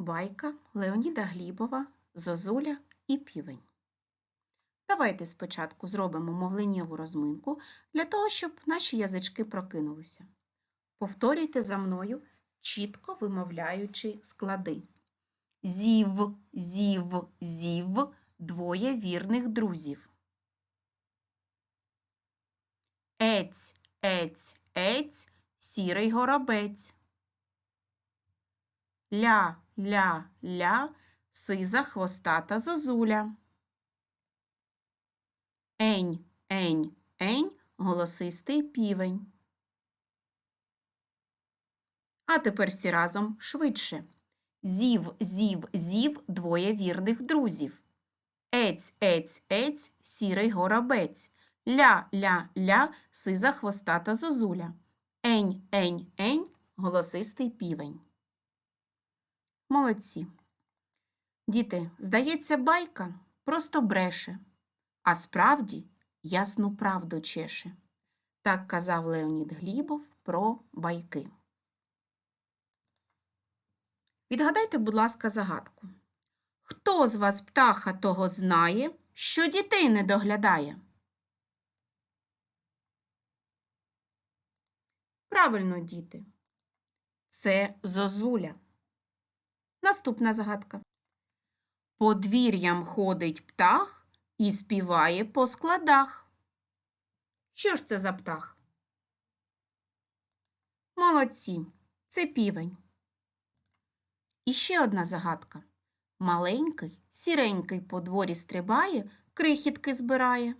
Байка Леоніда Глібова, Зозуля і Півень. Давайте спочатку зробимо мовленнєву розминку для того, щоб наші язички прокинулися. Повторюйте за мною, чітко вимовляючи склади. Зів, зів, зів, двоє вірних друзів. Ець, ець, ець, сірий горобець. Ля, ля, ля, сиза хвостата зозуля. Ень, ень, ень, голосистий півень. А тепер всі разом швидше. Зів, зів, зів, двоє вірних друзів. Ець, ець, ець, сірий горобець. Ля, ля, ля, сиза хвостата зозуля. Ень, ень, ень, голосистий півень. Молодці. Діти, здається, байка просто бреше, а справді ясну правду чеше. Так казав Леонід Глібов про байки. Відгадайте, будь ласка, загадку. Хто з вас птаха того знає, що дітей не доглядає? Правильно, діти. Це зозуля. Наступна загадка. Подвір'ям ходить птах і співає по складах. Що ж це за птах? Молодці, це півень. І ще одна загадка. Маленький, сіренький по дворі стрибає, крихітки збирає.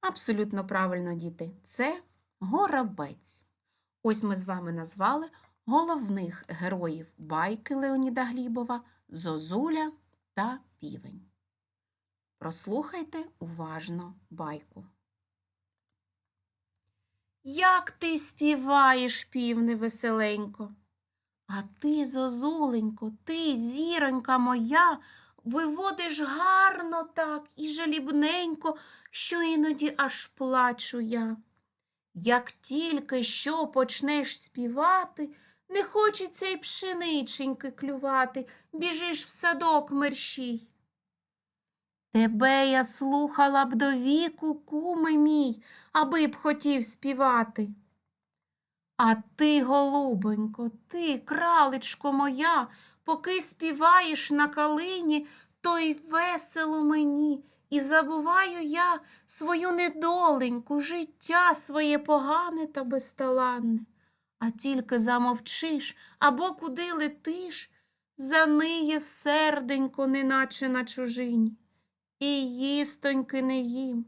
Абсолютно правильно, діти, це горобець. Ось ми з вами назвали головних героїв байки Леоніда Глібова Зозуля та Півень. Прослухайте уважно байку. Як ти співаєш, півне веселенько. А ти, зозуленько, ти, зіронька моя, виводиш гарно так і жалібненько, що іноді аж плачу я. Як тільки що почнеш співати, не хочеться й пшениченьки клювати, біжиш в садок мерщій. Тебе я слухала б до віку, куме мій, аби б хотів співати. А ти, голубонько, ти, кралечко моя, поки співаєш на калині, то й весело мені, і забуваю я свою недоленьку, життя своє погане та безталанне. А тільки замовчиш або куди летиш, заниє серденько, неначе на чужині. І їстоньки не їм,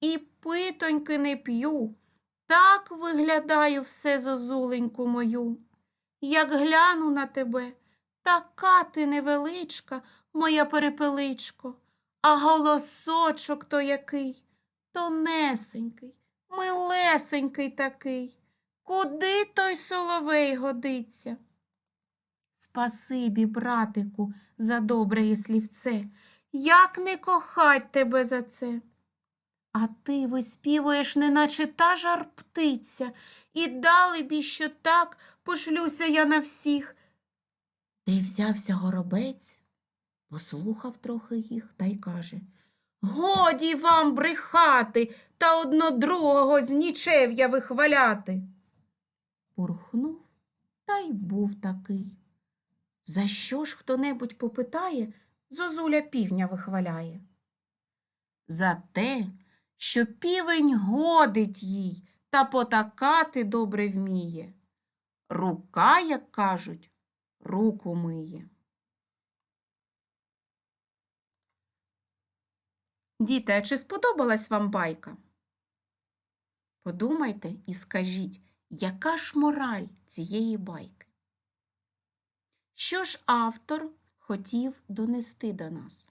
і питоньки не п'ю. Так виглядаю все зозуленьку мою. Як гляну на тебе, така ти невеличка, моя перепеличко, а голосочок то який, тонесенький, милесенький такий. Куди той соловей годиться? Спасибі, братику, за добре слівце. Як не кохать тебе за це? А ти виспівуєш, неначе та жар птиця, і дали бі, що так пошлюся я на всіх. Де взявся горобець? Послухав трохи їх та й каже Годі вам брехати та одно другого з нічев'я вихваляти. Порхнув та й був такий. За що ж хто-небудь попитає, зозуля півня вихваляє? За те, що півень годить їй та потакати добре вміє. Рука, як кажуть, руку миє. Діти, а чи сподобалась вам байка? Подумайте і скажіть, яка ж мораль цієї байки? Що ж автор хотів донести до нас?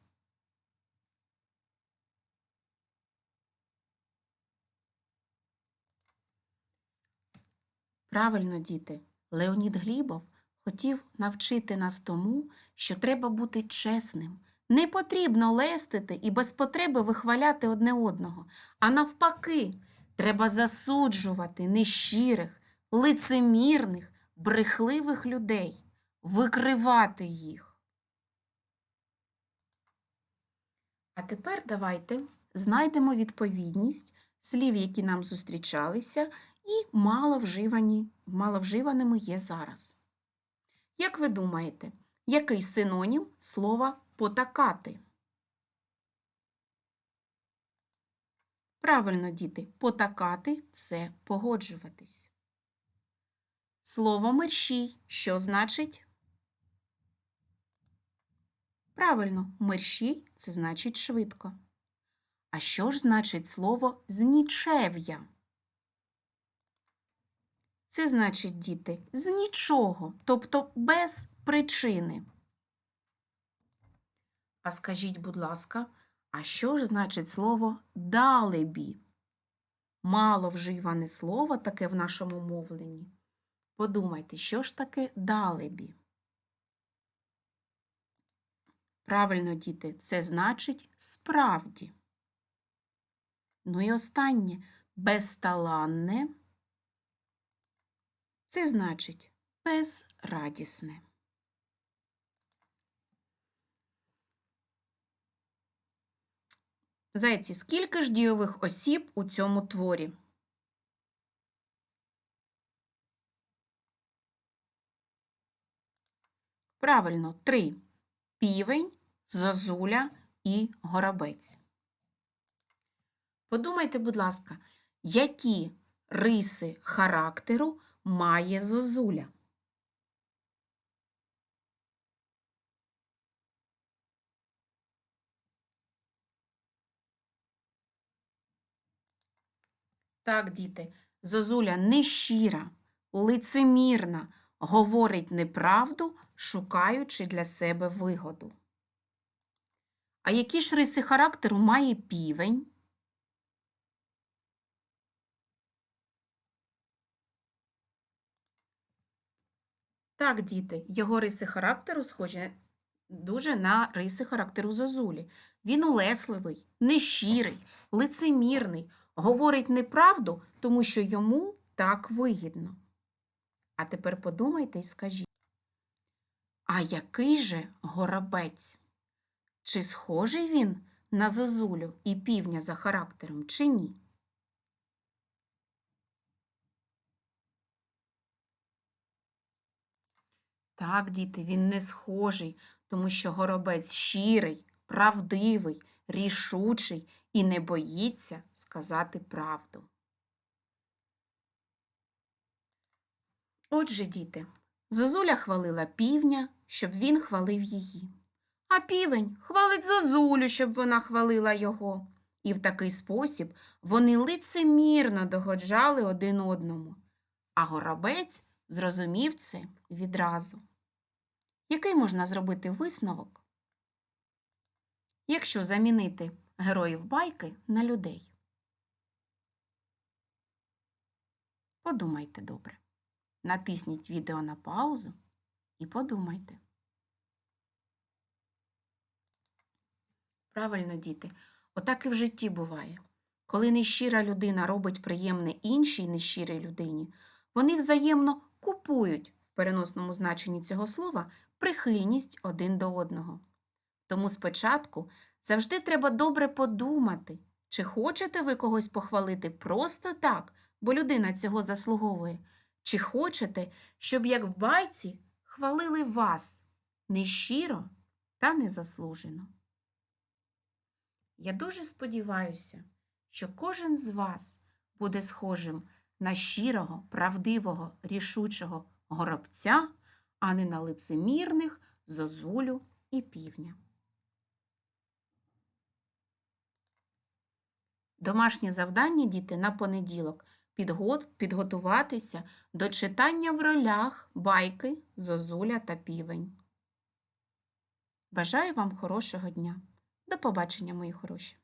Правильно, діти, Леонід Глібов хотів навчити нас тому, що треба бути чесним. Не потрібно лестити і без потреби вихваляти одне одного, а навпаки, треба засуджувати нещирих, лицемірних, брехливих людей, викривати їх. А тепер давайте знайдемо відповідність слів, які нам зустрічалися, і маловживані, маловживаними є зараз. Як ви думаєте, який синонім слова потакати? Правильно, діти, потакати це погоджуватись. Слово мерщій, що значить? Правильно, мерщій це значить швидко. А що ж значить слово знічев'я? Це значить, діти, з нічого, тобто без причини. А скажіть, будь ласка, а що ж значить слово далебі? Мало вживане слово таке в нашому мовленні. Подумайте, що ж таке далебі? Правильно, діти, це значить справді. Ну і останнє безталанне. Це значить безрадісне. Зайці, скільки ж дійових осіб у цьому творі? Правильно, три. Півень, зозуля і горобець. Подумайте, будь ласка, які риси характеру має зозуля? Так, діти, зозуля нещира, лицемірна, говорить неправду, шукаючи для себе вигоду. А які ж риси характеру має півень? Так, діти, його риси характеру схожі дуже на риси характеру зозулі. Він улесливий, нещирий, лицемірний, говорить неправду, тому що йому так вигідно. А тепер подумайте і скажіть, а який же горобець? Чи схожий він на зозулю і півня за характером, чи ні? Так, діти, він не схожий, тому що горобець щирий, правдивий, рішучий і не боїться сказати правду. Отже, діти, Зозуля хвалила півня, щоб він хвалив її. А півень хвалить Зозулю, щоб вона хвалила його. І в такий спосіб вони лицемірно догоджали один одному. А горобець зрозумів це відразу. Який можна зробити висновок, якщо замінити героїв байки на людей? Подумайте добре. Натисніть відео на паузу і подумайте. Правильно, діти, отак і в житті буває. Коли нещира людина робить приємне іншій нещирій людині, вони взаємно купують в переносному значенні цього слова прихильність один до одного. Тому спочатку завжди треба добре подумати, чи хочете ви когось похвалити просто так, бо людина цього заслуговує, чи хочете, щоб, як в байці, хвалили вас нещиро та незаслужено. Я дуже сподіваюся, що кожен з вас буде схожим на щирого, правдивого, рішучого горобця, а не на лицемірних зозулю і півня. Домашнє завдання діти на понеділок Підгод, підготуватися до читання в ролях байки, зозуля та півень. Бажаю вам хорошого дня. До побачення, мої хороші!